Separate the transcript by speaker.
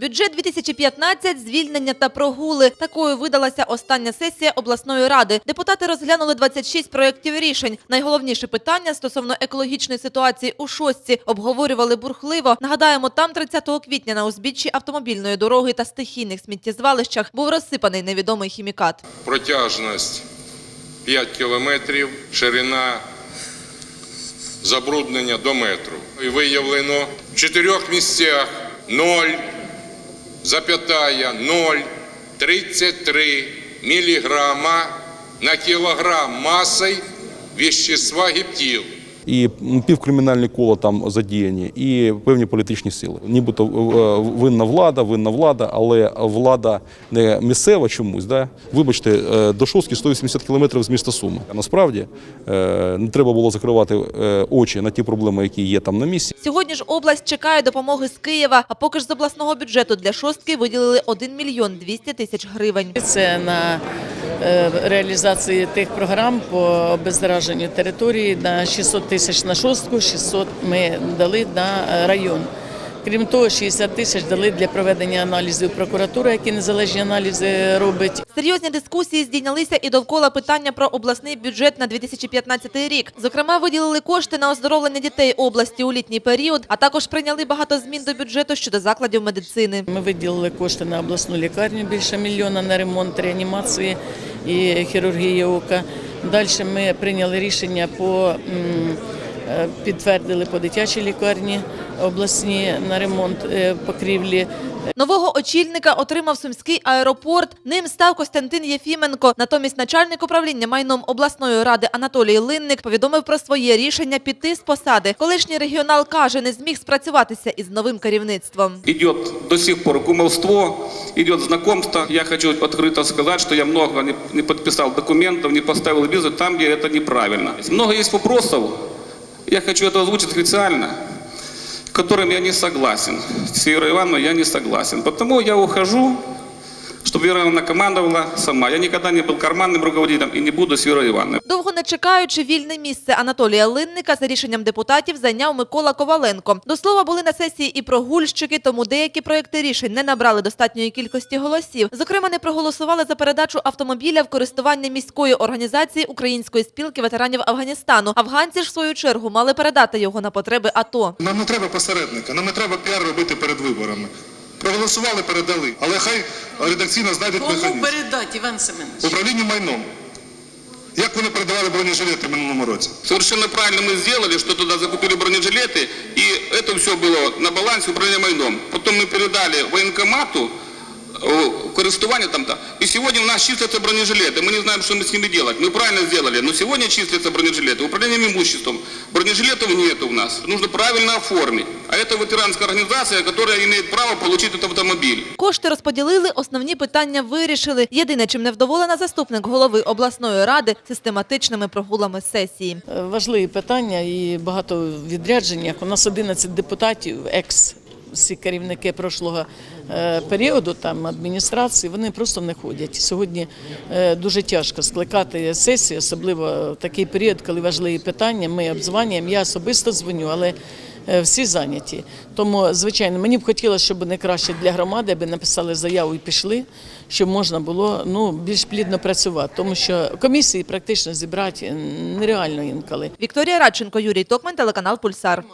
Speaker 1: Бюджет 2015 – звільнення та прогули. Такою видалася остання сесія обласної ради. Депутати розглянули 26 проєктів рішень. Найголовніше питання стосовно екологічної ситуації у Шостці обговорювали бурхливо. Нагадаємо, там 30 квітня на узбіччі автомобільної дороги та стихійних сміттєзвалищах був розсипаний невідомий хімікат.
Speaker 2: протяжність 5 кілометрів, ширина забруднення до метру. Виявлено в чотирьох місцях 0, запятая 0,33 міліграма на кілограм масою вещества гептил.
Speaker 3: І півкримінальні кола там задіяні, і певні політичні сили. Нібито е, винна влада, винна влада, але влада не місцева чомусь. Да? Вибачте, е, до Шостки 180 кілометрів з міста Суми. А Насправді е, не треба було закривати е, очі на ті проблеми, які є там на місці.
Speaker 1: Сьогодні ж область чекає допомоги з Києва, а поки ж з обласного бюджету для шостки виділили 1 мільйон 200 тисяч гривень.
Speaker 4: Це на е, реалізації тих програм по обеззараженню території на 600 тисяч на шостку, 600 ми дали на е, район. Крім того, 60 тисяч дали для проведення аналізів прокуратури, які незалежні аналізи робить.
Speaker 1: Серйозні дискусії здійнялися і довкола питання про обласний бюджет на 2015 рік. Зокрема, виділили кошти на оздоровлення дітей області у літній період, а також прийняли багато змін до бюджету щодо закладів медицини.
Speaker 4: Ми виділили кошти на обласну лікарню більше мільйона на ремонт, реанімації і хірургії ока. Далі ми прийняли рішення по е, підтвердили по дитячій лікарні обласні на ремонт е, покрівлі.
Speaker 1: Нового очільника отримав Сумський аеропорт. Ним став Костянтин Єфіменко. Натомість начальник управління майном обласної ради Анатолій Линник повідомив про своє рішення піти з посади. Колишній регіонал каже, не зміг спрацюватися із новим керівництвом.
Speaker 5: Идет до сих пор кумовство, идет знакомство. Я хочу открыто сказать, что я много не, не подписал документов, не поставил визы там, где это неправильно. Много есть вопросов, я хочу это озвучить официально, к которым я не согласен. С Верой Ивановной я не согласен. Потому я ухожу, чтобы Вера Ивановна командовала сама. Я никогда не был карманным руководителем и не буду с Верой Ивановной.
Speaker 1: Довго не чекаючи вільне місце Анатолія Линника за рішенням депутатів зайняв Микола Коваленко. До слова, були на сесії і прогульщики, тому деякі проекти рішень не набрали достатньої кількості голосів. Зокрема, не проголосували за передачу автомобіля в користування міської організації Української спілки ветеранів Афганістану. Афганці ж в свою чергу мали передати його на потреби АТО.
Speaker 6: Нам не треба посередника, нам не треба піар робити перед виборами. Проголосували, передали, але хай редакційно знайдуть
Speaker 4: Кому
Speaker 6: механізм.
Speaker 4: передати, Іван Семенович?
Speaker 6: Управління майном. Як вони передавали бронежилети в минулому році?
Speaker 5: Совершенно правильно мы сделали, что туда закупили бронежилеты, и это все было на балансе управления майном. Потом мы передали военкомату, э, користування там-то. И сегодня у нас числятся бронежилеты. Мы не знаем, что мы с ними делать. Мы правильно сделали, но сегодня числятся бронежилеты. Управлением имуществом. Бронежилетов нет у нас. Нужно правильно оформить. А это ветеранская организация, которая имеет право получить этот автомобиль.
Speaker 1: Кошти розподілили, основні питання вирішили. Єдине, чим не вдоволена заступник голови обласної ради систематичними прогулами сесії.
Speaker 4: Е, Важливі питання і багато в відрядженнях. У нас 11 депутатів, екс всі керівники прошлого е, періоду там адміністрації, вони просто не ходять. Сьогодні е, дуже тяжко скликати сесію, особливо в такий період, коли важливі питання. Ми обзванюємо. Я особисто дзвоню, але е, всі зайняті. Тому, звичайно, мені б хотілося, щоб не краще для громади, аби написали заяву і пішли, щоб можна було ну більш плідно працювати, тому що комісії практично зібрати нереально інколи.
Speaker 1: Вікторія Радченко, Юрій Токман, телеканал Пульсар.